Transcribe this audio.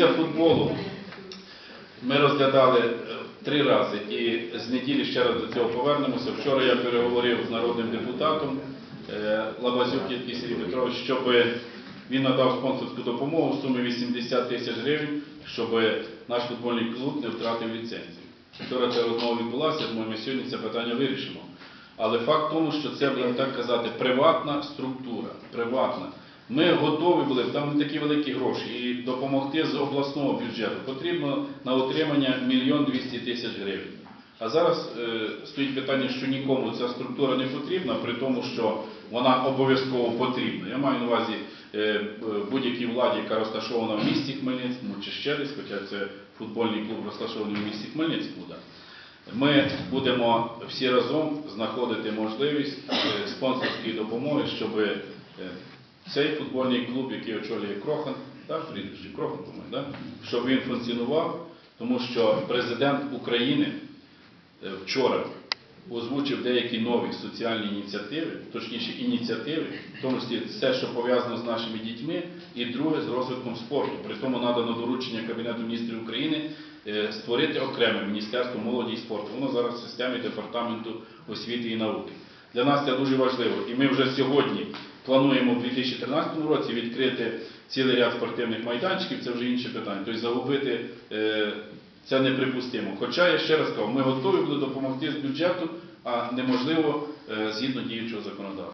стосується футболу, ми розглядали е, три рази і з неділі ще раз до цього повернемося. Вчора я переговорив з народним депутатом е, Лабазюк Євгеній Сергій Петрович, щоб він надав спонсорську допомогу в сумі 80 тисяч гривень, щоб наш футбольний клуб не втратив ліцензію. Вчора ця розмова відбулася, тому ми сьогодні це питання вирішимо. Але факт тому, що це, будемо так казати, приватна структура, приватна. Ми готові були, там не такі великі гроші, і допомогти з обласного бюджету. Потрібно на отримання мільйон двісті тисяч гривень. А зараз е, стоїть питання, що нікому ця структура не потрібна, при тому, що вона обов'язково потрібна. Я маю на увазі е, будь-якій владі, яка розташована в місті Хмельницькому чи ще десь, хоча це футбольний клуб розташований в місті Хмельницькому. Да. Ми будемо всі разом знаходити можливість е, спонсорської допомоги, щоб е, цей футбольний клуб, який очолює Крохан, так, Крохан, по-моєму, да? щоб він функціонував, тому що президент України е, вчора озвучив деякі нові соціальні ініціативи, точніше ініціативи, в тому числі все, що пов'язано з нашими дітьми, і друге з розвитком спорту. При тому надано доручення Кабінету міністрів України е, створити окреме Міністерство молоді і спорту. Воно зараз в системі департаменту освіти і науки. Для нас це дуже важливо. І ми вже сьогодні плануємо в 2013 році відкрити цілий ряд спортивних майданчиків, це вже інше питання. Тобто загубити е, це неприпустимо. Хоча я ще раз кажу, ми готові були допомогти з бюджету, а неможливо е, згідно діючого законодавства.